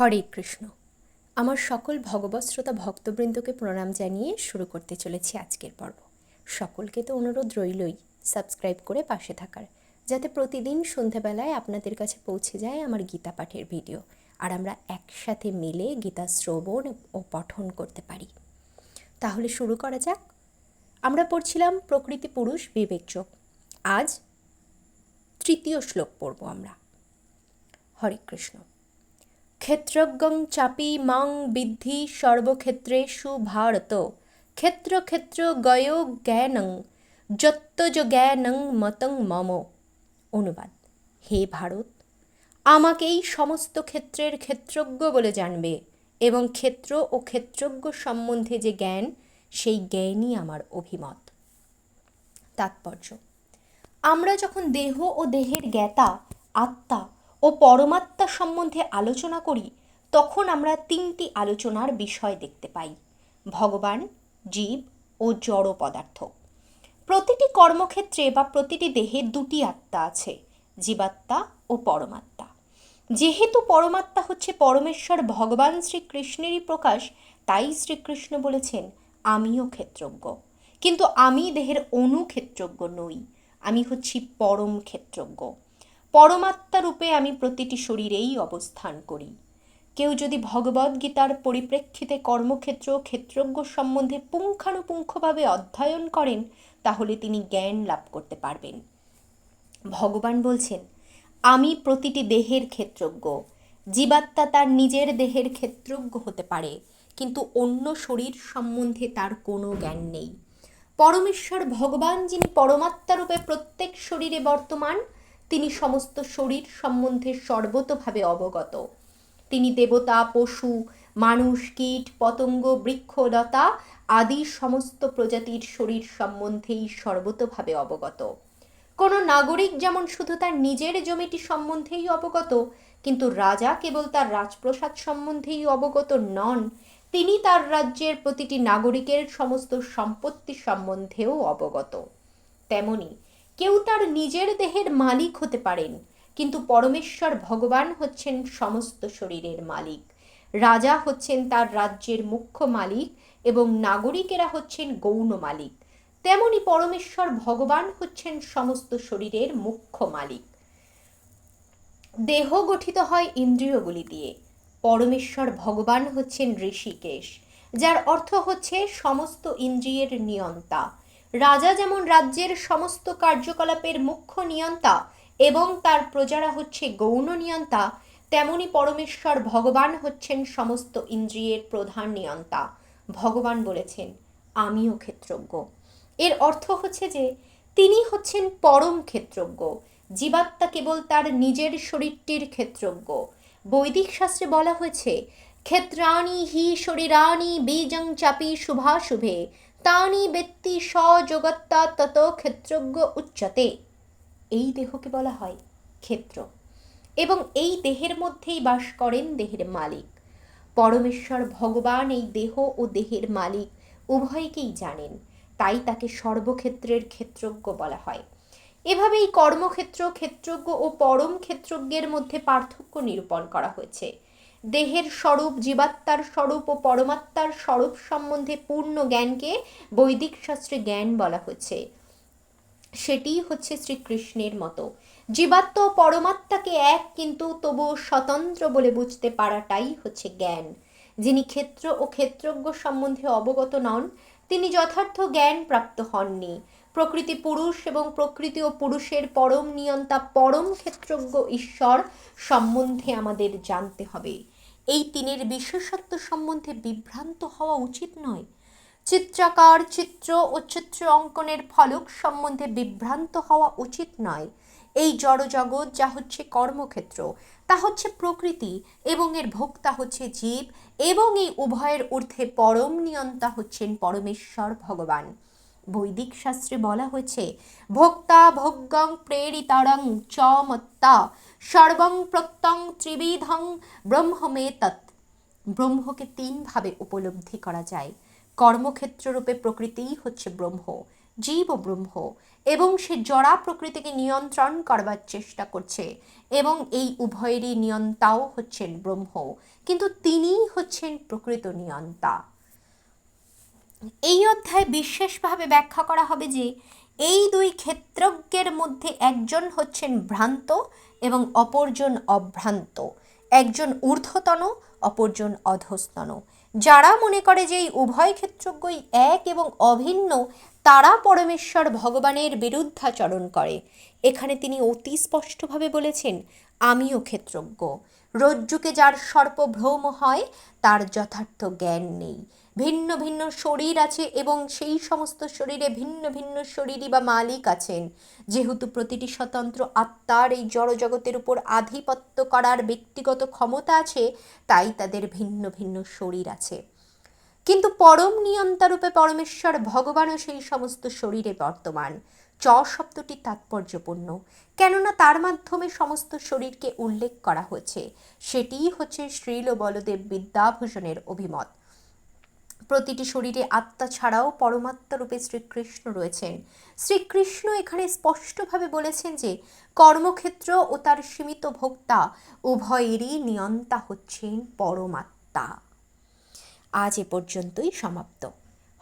হরে কৃষ্ণ। আমার সকল ভগবত শ্রোতা ভক্তবৃন্দকে প্রণাম জানিয়ে শুরু করতে চলেছি আজকের পর্ব। সকলকে তো অনুরোধ রইলই সাবস্ক্রাইব করে পাশে থাকার, যাতে প্রতিদিন সন্ধেবেলায় আপনাদের কাছে পৌঁছে যায় আমার গীতা পাঠের ভিডিও, আর আমরা একসাথে মিলে গীতা শ্রবণ ও পঠন করতে পারি। তাহলে শুরু করা যাক। আমরা পড়ছিলাম প্রকৃতি পুরুষ বিবেকযোগ আজ তৃতীয় শ্লোক পড়ব আমরা। হরে কৃষ্ণ। ক্ষেত্রজ্ঞং চাপি মাং বিদ্ধি সর্বক্ষেত্রেষু ভারত ক্ষেত্র ক্ষেত্র গয় জ্ঞানং যত্তজ জ্ঞানং মতং মম। অনুবাদ। হে ভারত, আমাকেই সমস্ত ক্ষেত্রের ক্ষেত্রজ্ঞ বলে জানবে এবং ক্ষেত্র ও ক্ষেত্রজ্ঞ সম্বন্ধে যে জ্ঞান, সেই জ্ঞানই আমার অভিমত। তাৎপর্য। আমরা যখন দেহ ও দেহের জ্ঞাতা, আত্মা ও পরমাত্মা সম্বন্ধে আলোচনা করি, তখন আমরা তিনটি আলোচনার বিষয় দেখতে পাই। ভগবান, জীব ও জড় পদার্থ। প্রতিটি কর্মক্ষেত্রে বা প্রতিটি দেহে দুটি আত্মা আছে, জীবাত্মা ও পরমাত্মা। যেহেতু পরমাত্মা হচ্ছে পরমেশ্বর ভগবান শ্রীকৃষ্ণেরই প্রকাশ, তাই শ্রীকৃষ্ণ বলেছেন, আমিও ক্ষেত্রজ্ঞ। কিন্তু আমি দেহের অনুক্ষেত্রজ্ঞ নই, আমি হচ্ছি পরম ক্ষেত্রজ্ঞ। পরমাত্মা রূপে আমি প্রতিটি শরীরেই অবস্থান করি। কেউ যদি ভগবদ্গীতার পরিপ্রেক্ষিতে কর্মক্ষেত্র ক্ষেত্রজ্ঞ সম্বন্ধে পুঙ্খানুপুঙ্খভাবে অধ্যয়ন করেন, তাহলে তিনি জ্ঞান লাভ করতে পারবেন। ভগবান বলছেন, আমি প্রতিটি দেহের ক্ষেত্রজ্ঞ। জীবাত্মা তার নিজের দেহের ক্ষেত্রজ্ঞ হতে পারে, কিন্তু অন্য শরীর সম্বন্ধে তার কোনো জ্ঞান নেই। পরমেশ্বর ভগবান যিনি পরমাত্মা রূপে প্রত্যেক শরীরে বর্তমান তিনি সমস্ত শরীর সম্বন্ধে সর্বতভাবে অবগত। তিনি দেবতা, পশু, মানুষ, কীট, পতঙ্গ বৃক্ষলতা আদি সমস্ত প্রজাতির শরীর সম্বন্ধেই সর্বতভাবে অবগত। কোনো নাগরিক যেমন শুধু তার নিজের জমিটি সম্বন্ধেই অবগত, কিন্তু রাজা কেবল তার রাজপ্রসাদ সম্বন্ধেই অবগত নন, তিনি তার রাজ্যের প্রতিটি নাগরিকের সমস্ত সম্পত্তি সম্বন্ধেও অবগত। তেমনি কেউ তার নিজের দেহের মালিক হতে পারেন, কিন্তু পরমেশ্বর ভগবান হচ্ছেন সমস্ত শরীরের মালিক। রাজা হচ্ছেন তার রাজ্যের মুখ্য মালিক এবং নাগরিকেরা হচ্ছেন গৌণ মালিক। তেমনি পরমেশ্বর ভগবান হচ্ছেন সমস্ত শরীরের মুখ্য মালিক। দেহ গঠিত হয় ইন্দ্রিয়গুলি দিয়ে। পরমেশ্বর ভগবান হচ্ছেন ঋষিকেশ, যার অর্থ হচ্ছে সমস্ত ইন্দ্রিয়ের নিয়ন্তা। রাজা যেমন রাজ্যের সমস্ত কার্যকলাপের মুখ্য নিয়ন্তা এবং তার প্রজারা হচ্ছে গৌণ নিয়ন্তা, তেমনি পরমেশ্বর ভগবান হচ্ছেন সমস্ত ইন্দ্রিয়ের প্রধান নিয়ন্তা। ভগবান বলেছেন, আমিও ক্ষেত্রজ্ঞ। এর অর্থ হচ্ছে যে, তিনি হচ্ছেন পরম ক্ষেত্রজ্ঞ। জীবাত্মা কেবল তার নিজের শরীরটির ক্ষেত্রজ্ঞ। বৈদিক শাস্ত্রে বলা হয়েছে, ক্ষেত্রাণী হি শরীরাণী বীজং চাপি শুভাশুভে। তানি ব্যক্তি স্বজগত্তা তত ক্ষেত্রজ্ঞ উচ্চতে। এই দেহকে বলা হয় ক্ষেত্র। এবং এই দেহের মধ্যেই বাস করেন দেহের মালিক। পরমেশ্বর ভগবান এই দেহ ও দেহের মালিক উভয়কেই জানেন। তাই তাকে সর্বক্ষেত্রের ক্ষেত্রজ্ঞ বলা হয়। এভাবেই কর্মক্ষেত্র, ক্ষেত্রজ্ঞ ও পরম ক্ষেত্রজ্ঞের মধ্যে পার্থক্য নিরূপণ করা হয়েছে। দেহের স্বরূপ, জীবাত্মার স্বরূপ ও পরমাত্মার স্বরূপ সম্বন্ধে পূর্ণ জ্ঞানকে বৈদিক শাস্ত্রে জ্ঞান বলা হয়েছে সেটিই হচ্ছে শ্রীকৃষ্ণের মতো। জীবাত্ম পরমাত্মাকে এক, কিন্তু তবুও স্বতন্ত্র বলে বুঝতে পারাটাই হচ্ছে জ্ঞান। যিনি ক্ষেত্র ও ক্ষেত্রজ্ঞ সম্বন্ধে অবগত নন, তিনি যথার্থ জ্ঞান প্রাপ্ত হননি। প্রকৃতি পুরুষ এবং প্রকৃতি ও পুরুষের পরম নিয়ন্তা, পরম ক্ষেত্রজ্ঞ ঈশ্বর সম্বন্ধে আমাদের জানতে হবে। এই তিনের বিশেষত্ব সম্বন্ধে বিভ্রান্ত হওয়া উচিত নয়। চিত্রাকার, চিত্র ও চিত্র অঙ্কনের ফলক সম্বন্ধে বিভ্রান্ত হওয়া উচিত নয়। এই জড়জগৎ যা হচ্ছে কর্মক্ষেত্র, তা হচ্ছে প্রকৃতি এবং এর ভোক্তা হচ্ছে জীব এবং এই উভয়ের ঊর্ধ্বে পরম নিয়ন্তা হচ্ছেন পরমেশ্বর ভগবান। বৈদিক শাস্ত্রে বলা হয়েছে, ভোক্তা ভোগ্যং প্রেরিতারং চ মত্তা সর্বং প্রত্যং ত্রিবিধং ব্রহ্মমে তৎ ব্রহ্মকে তিনভাবে উপলব্ধি করা যায়। কর্মক্ষেত্ররূপে প্রকৃতিই হচ্ছে ব্রহ্ম, জীব ব্রহ্ম, এবং সে জড়া প্রকৃতিকে নিয়ন্ত্রণ করবার চেষ্টা করছে, এবং এই উভয়েরই নিয়ন্তাও হচ্ছেন ব্রহ্ম, কিন্তু তিনিই হচ্ছেন প্রকৃত নিয়ন্তা। এই অধ্যায়ে বিশেষভাবে ব্যাখ্যা করা হবে যে এই দুই ক্ষেত্রজ্ঞের মধ্যে একজন হচ্ছেন ভ্রান্ত এবং অপরজন অভ্রান্ত। একজন ঊর্ধ্বতন, অপরজন অধস্তন। যারা মনে করে যে এই উভয় ক্ষেত্রজ্ঞই এক এবং অভিন্ন, তারা পরমেশ্বর ভগবানের বিরুদ্ধাচরণ করে। এখানে তিনি অতি স্পষ্টভাবে বলেছেন, আমিও ক্ষেত্রজ্ঞ। রজ্জুকে যার সর্পভ্রম হয়, তার যথার্থ জ্ঞান নেই। ভিন্ন ভিন্ন শরীর আছে এবং সেই সমস্ত শরীরে ভিন্ন ভিন্ন শরীরই বা মালিক আছেন। যেহেতু প্রতিটি স্বতন্ত্র আত্মার এই জড়জগতের উপর আধিপত্য করার ব্যক্তিগত ক্ষমতা আছে, তাই তাদের ভিন্ন ভিন্ন শরীর আছে। কিন্তু পরম নিয়ন্তারূপে পরমেশ্বর ভগবানও সেই সমস্ত শরীরে বর্তমান। চ শব্দটি তাৎপর্যপূর্ণ, কেননা তার মাধ্যমে সমস্ত শরীরকে উল্লেখ করা হয়েছে। সেটিই হচ্ছে শ্রীল বলদেব বিদ্যাভূষণের অভিমত। প্রতিটি শরীরে আত্মা ছাড়াও পরমাত্মা রূপে শ্রীকৃষ্ণ রয়েছেন। শ্রীকৃষ্ণ এখানে স্পষ্টভাবে বলেছেন যে, কর্মক্ষেত্র ও তার সীমিত ভোক্তা উভয়েরই নিয়ন্তা হচ্ছেন পরমাত্মা। আজ এ পর্যন্তই সমাপ্ত।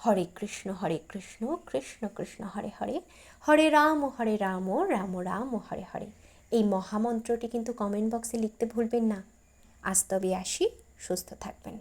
হরে কৃষ্ণ হরে কৃষ্ণ কৃষ্ণ কৃষ্ণ, হরে হরে। হরে রাম হরে রাম রাম রাম, হরে হরে। এই মহামন্ত্রটি কিন্তু কমেন্ট বক্সে লিখতে ভুলবেন না। আজ তবে আসি, সুস্থ থাকবেন।